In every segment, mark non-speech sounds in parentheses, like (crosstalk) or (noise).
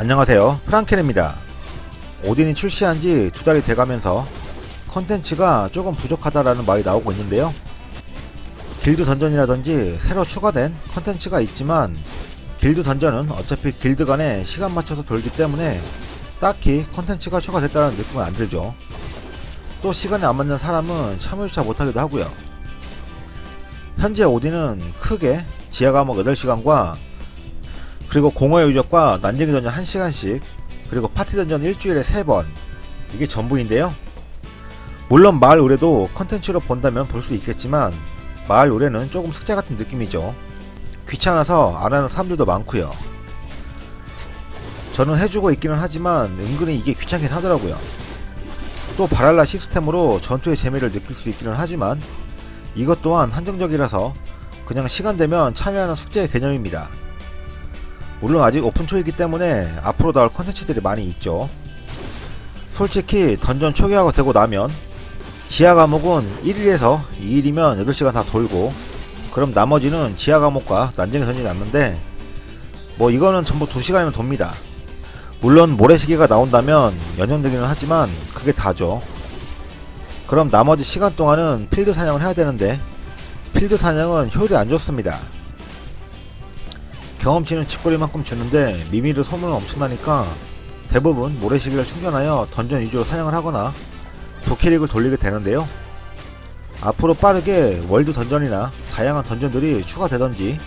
안녕하세요. 프랑켄입니다. 오딘이 출시한 지 두 달이 돼가면서 컨텐츠가 조금 부족하다라는 말이 나오고 있는데요. 길드 던전이라든지 새로 추가된 컨텐츠가 있지만 길드 던전은 어차피 길드 간에 시간 맞춰서 돌기 때문에 딱히 컨텐츠가 추가됐다는 느낌은 안 들죠. 또 시간에 안 맞는 사람은 참여조차 못하기도 하고요. 현재 오딘은 크게 지하 과목 8시간과 그리고 공허의 유적과 난쟁이 던전 1시간씩 그리고 파티 던전 일주일에 3번. 이게 전부인데요. 물론 마을 의뢰도 컨텐츠로 본다면 볼 수 있겠지만 마을 의뢰는 조금 숙제 같은 느낌이죠. 귀찮아서 안 하는 사람들도 많고요. 저는 해주고 있기는 하지만 은근히 이게 귀찮긴 하더라고요. 또 바랄라 시스템으로 전투의 재미를 느낄 수 있기는 하지만 이것 또한 한정적이라서 그냥 시간 되면 참여하는 숙제의 개념입니다 물론 아직 오픈 초이기 때문에 앞으로 나올 컨텐츠들이 많이 있죠. 솔직히 던전 초기화가 되고 나면 지하 과목은 1일에서 2일이면 8시간 다 돌고 그럼 나머지는 지하 과목과 난쟁이 던전이 남는데 뭐 이거는 전부 2시간이면 돕니다. 물론 모래시계가 나온다면 연연되기는 하지만 그게 다죠. 그럼 나머지 시간 동안은 필드 사냥을 해야 되는데 필드 사냥은 효율이 안 좋습니다. 경험치는 쥐꼬리만큼 주는데 미미르 소모는 엄청나니까 대부분 모래시계를 충전하여 던전 위주로 사냥을 하거나 부캐릭을 돌리게 되는데요. 앞으로 빠르게 월드 던전이나 다양한 던전들이 추가되던지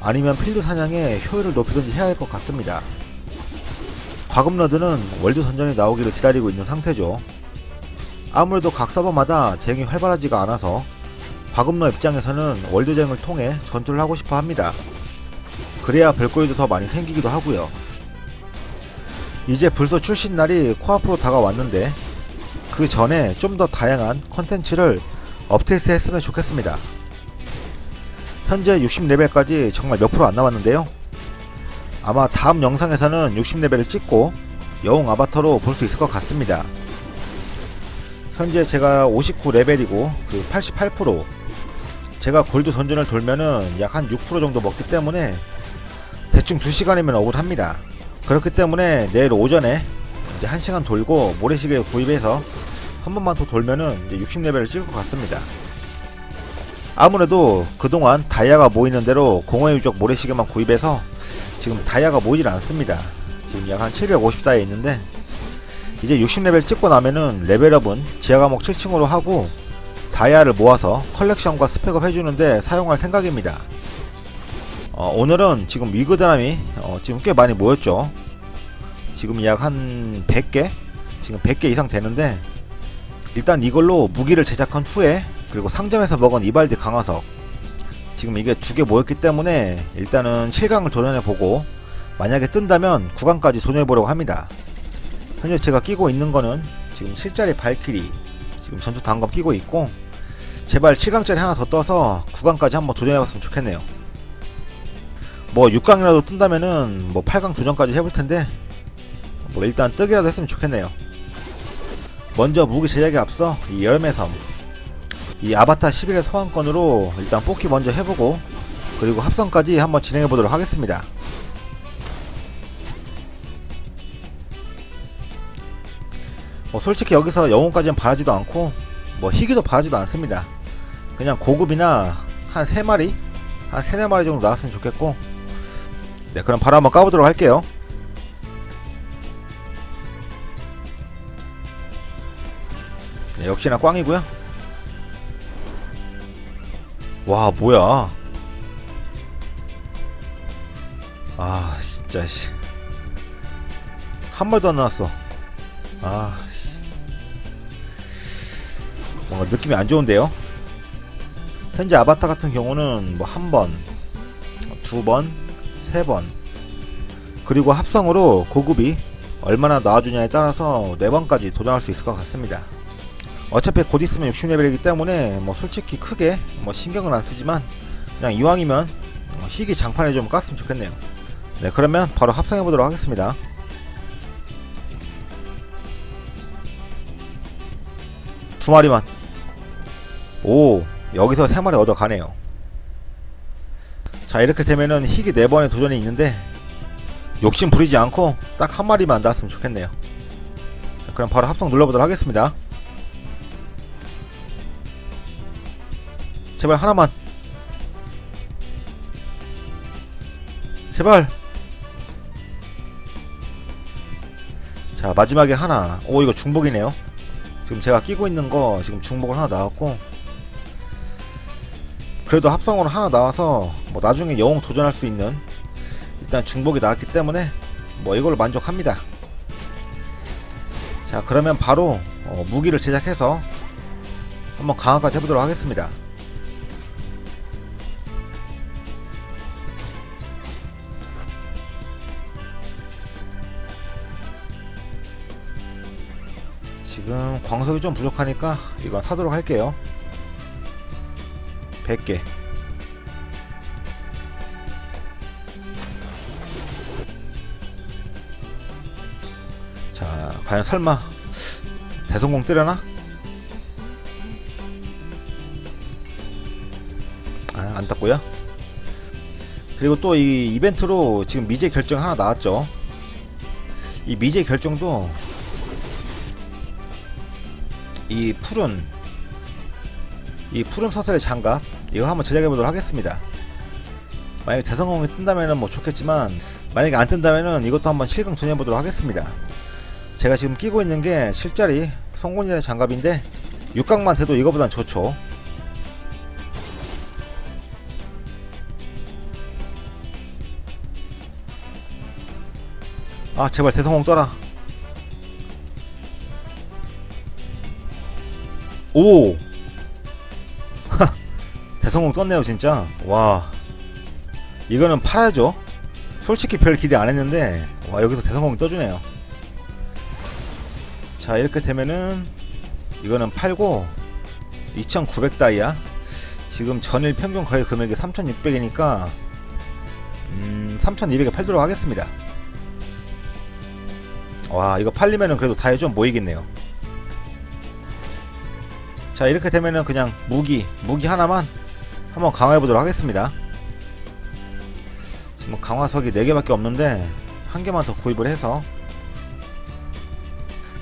아니면 필드 사냥의 효율을 높이든지 해야 할 것 같습니다. 과금러드는 월드 던전이 나오기를 기다리고 있는 상태죠. 아무래도 각 서버마다 쟁이 활발하지가 않아서 과금러 입장에서는 월드쟁을 통해 전투를 하고 싶어 합니다. 그래야 별거리도 더 많이 생기기도 하고요. 이제 불소 출신 날이 코앞으로 다가왔는데 그 전에 좀 더 다양한 컨텐츠를 업데이트 했으면 좋겠습니다. 현재 60레벨까지 정말 몇 프로 안 남았는데요. 아마 다음 영상에서는 60레벨을 찍고 영웅 아바타로 볼 수 있을 것 같습니다. 현재 제가 59레벨이고 그 88% 제가 골드 던전을 돌면은 약 한 6% 정도 먹기 때문에 대충 2시간이면 억울합니다. 그렇기 때문에 내일 오전에 이제 1시간 돌고 모래시계 구입해서 한 번만 더 돌면은 이제 60레벨을 찍을 것 같습니다. 아무래도 그동안 다이아가 모이는 대로 공허의 유적 모래시계만 구입해서 지금 다이아가 모이질 않습니다. 지금 약 한 750다이아 있는데 이제 60레벨 찍고 나면은 레벨업은 지하 과목 7층으로 하고 다이아를 모아서 컬렉션과 스펙업 해주는데 사용할 생각입니다. 어, 오늘은 지금 위그 드람이 어, 지금 꽤 많이 모였죠. 지금 약 한 100개? 지금 100개 이상 되는데 일단 이걸로 무기를 제작한 후에 그리고 상점에서 먹은 이발디 강화석 지금 이게 두 개 모였기 때문에 일단은 7강을 도전해 보고 만약에 뜬다면 9강까지 도전해 보려고 합니다. 현재 제가 끼고 있는 거는 지금 7짜리 발키리 지금 전투 단검 끼고 있고 제발 7강짜리 하나 더 떠서 9강까지 한번 도전해 봤으면 좋겠네요. 뭐 6강이라도 뜬다면은 뭐 8강 도전까지 해볼 텐데 뭐 일단 뜨기라도 했으면 좋겠네요. 먼저 무기 제작에 앞서 이 여름의 섬, 이 아바타 11의 소환권으로 일단 뽑기 먼저 해보고 그리고 합성까지 한번 진행해 보도록 하겠습니다. 뭐 솔직히 여기서 영웅까지는 바라지도 않고 뭐 희귀도 바라지도 않습니다. 그냥 고급이나 한 3마리? 한 3, 4마리 정도 나왔으면 좋겠고 네 그럼 바로 한번 까보도록 할게요. 네, 역시나 꽝이고요. 와 뭐야? 아 진짜 씨. 한 마리도 안 나왔어. 아 씨. 뭔가 느낌이 안 좋은데요? 현재 아바타 같은 경우는 뭐 한 번, 두 번, 세 번, 그리고 합성으로 고급이 얼마나 나와주냐에 따라서 네 번까지 도전할 수 있을 것 같습니다. 어차피 곧 있으면 60레벨이기 때문에 뭐 솔직히 크게 뭐 신경은 안 쓰지만 그냥 이왕이면 어, 희귀 장판에 좀 깠으면 좋겠네요. 네 그러면 바로 합성해 보도록 하겠습니다. 두 마리만. 오 여기서 세 마리 얻어 가네요. 자 이렇게 되면은 희귀 4번의 도전이 있는데 욕심 부리지 않고 딱 한 마리만 나왔으면 좋겠네요. 자, 그럼 바로 합성 눌러보도록 하겠습니다. 제발 하나만. 제발. 자 마지막에 하나. 오 이거 중복이네요. 지금 제가 끼고 있는 거 지금 중복을 하나 나왔고 그래도 합성으로 하나 나와서 뭐 나중에 영웅 도전할 수 있는 일단 중복이 나왔기 때문에 뭐 이걸로 만족합니다. 자 그러면 바로 어, 무기를 제작해서 한번 강화까지 해보도록 하겠습니다. 지금 광석이 좀 부족하니까 이건 사도록 할게요. 100개. 자, 과연 설마 대성공 뜨려나? 아, 안 떴고요. 그리고 또 이 이벤트로 지금 미제 결정 하나 나왔죠. 이 미제 결정도 이 푸른 이 푸른 사슬의 장갑 이거 한번 제작해 보도록 하겠습니다. 만약에 재성공이 뜬다면은 뭐 좋겠지만 만약에 안 뜬다면은 이것도 한번 실강 도전해 보도록 하겠습니다. 제가 지금 끼고 있는 게 실자리 성곤이의 장갑인데 육각만 돼도 이거보단 좋죠. 아 제발 대성공 떠라. 오! 대성공 떴네요 진짜. 와. 이거는 팔아야죠. 솔직히 별 기대 안 했는데 와 여기서 대성공 떠주네요. 자 이렇게 되면은 이거는 팔고 2900 다이아. 지금 전일 평균 거래 금액이 3600이니까 음 3200에 팔도록 하겠습니다. 와 이거 팔리면은 그래도 다이아 좀 모이겠네요. 자 이렇게 되면은 그냥 무기 무기 하나만 한번 강화해 보도록 하겠습니다. 지금 강화석이 4개밖에 없는데 한 개만 더 구입을 해서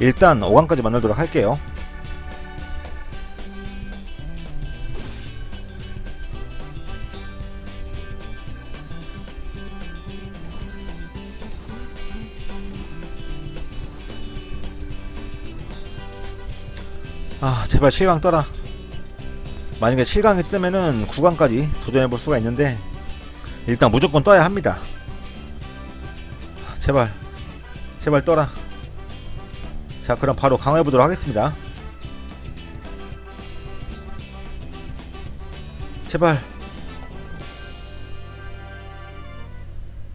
일단 5강까지 만들도록 할게요. 아 제발 7강 떠라 만약에 7강이 뜨면은 9강까지 도전해볼 수가 있는데 일단 무조건 떠야 합니다. 아, 제발 제발 떠라. 자 그럼 바로 강화해보도록 하겠습니다. 제발.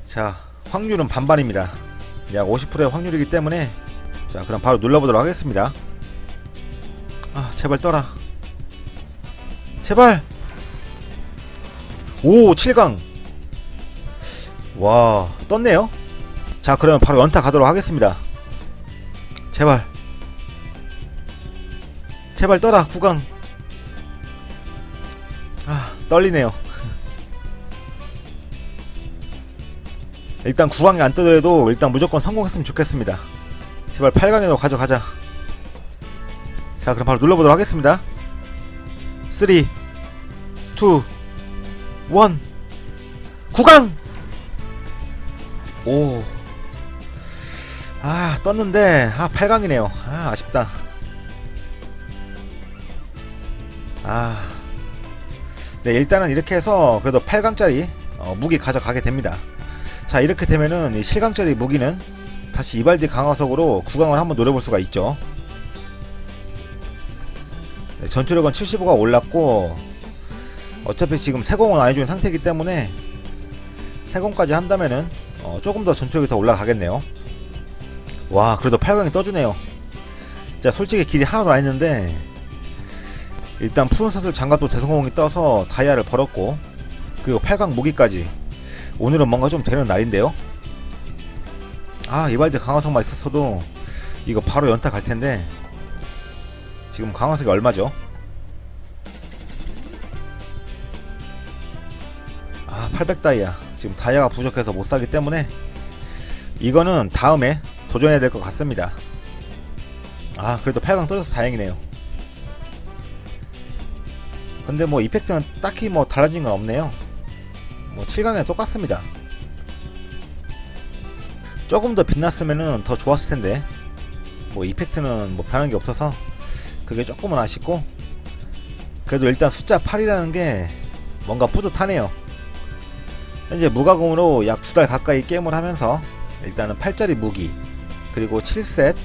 자 확률은 반반입니다. 약 50%의 확률이기 때문에 자 그럼 바로 눌러보도록 하겠습니다. 아 제발 떠라 제발. 오 7강. 와 떴네요. 자 그러면 바로 연타 가도록 하겠습니다. 제발. 제발 떠라 9강. 아 떨리네요. (laughs) 일단 9강이 안 뜨더라도 일단 무조건 성공했으면 좋겠습니다. 제발 8강에도 가져가자. 자 그럼 바로 눌러보도록 하겠습니다 3 2 1 9강 오. 아, 떴는데 아, 8강이네요. 아, 아쉽다. 아. 네, 일단은 이렇게 해서 그래도 8강짜리 어, 무기 가져가게 됩니다. 자, 이렇게 되면은 이 7강짜리 무기는 다시 이발디 강화석으로 9강을 한번 노려볼 수가 있죠. 네, 전투력은 75가 올랐고 어차피 지금 세공은 안 해준 상태이기 때문에 세공까지 한다면은 어, 조금 더 전투력이 더 올라가겠네요. 와 그래도 8강이 떠주네요. 자 솔직히 길이 하나도 안 했는데 일단 푸른사슬 장갑도 대성공이 떠서 다이아를 벌었고 그리고 8강 무기까지 오늘은 뭔가 좀 되는 날인데요. 아 이발드 강화석만 있었어도 이거 바로 연타 갈 텐데 지금 강화석이 얼마죠? 아 800다이아 지금 다이아가 부족해서 못 사기 때문에 이거는 다음에 도전해야 될 것 같습니다. 아 그래도 8강 떠져서 다행이네요. 근데 뭐 이펙트는 딱히 뭐 달라진 건 없네요. 뭐 7강에 똑같습니다. 조금 더 빛났으면은 더 좋았을 텐데 뭐 이펙트는 뭐 변한 게 없어서 그게 조금은 아쉽고 그래도 일단 숫자 8이라는 게 뭔가 뿌듯하네요. 현재 무가공으로 약 두 달 가까이 게임을 하면서 일단은 8짜리 무기 그리고 7셋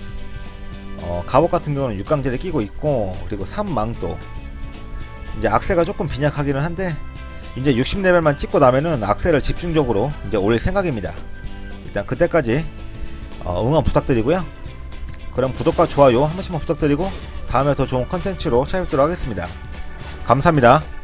어, 갑옷 같은 경우는 6강제를 끼고 있고 그리고 3망도 이제 악세가 조금 빈약하기는 한데 이제 60레벨만 찍고 나면은 악세를 집중적으로 이제 올릴 생각입니다. 일단 그때까지 어, 응원 부탁드리고요. 그럼 구독과 좋아요 한 번씩만 부탁드리고 다음에 더 좋은 컨텐츠로 찾아뵙도록 하겠습니다. 감사합니다.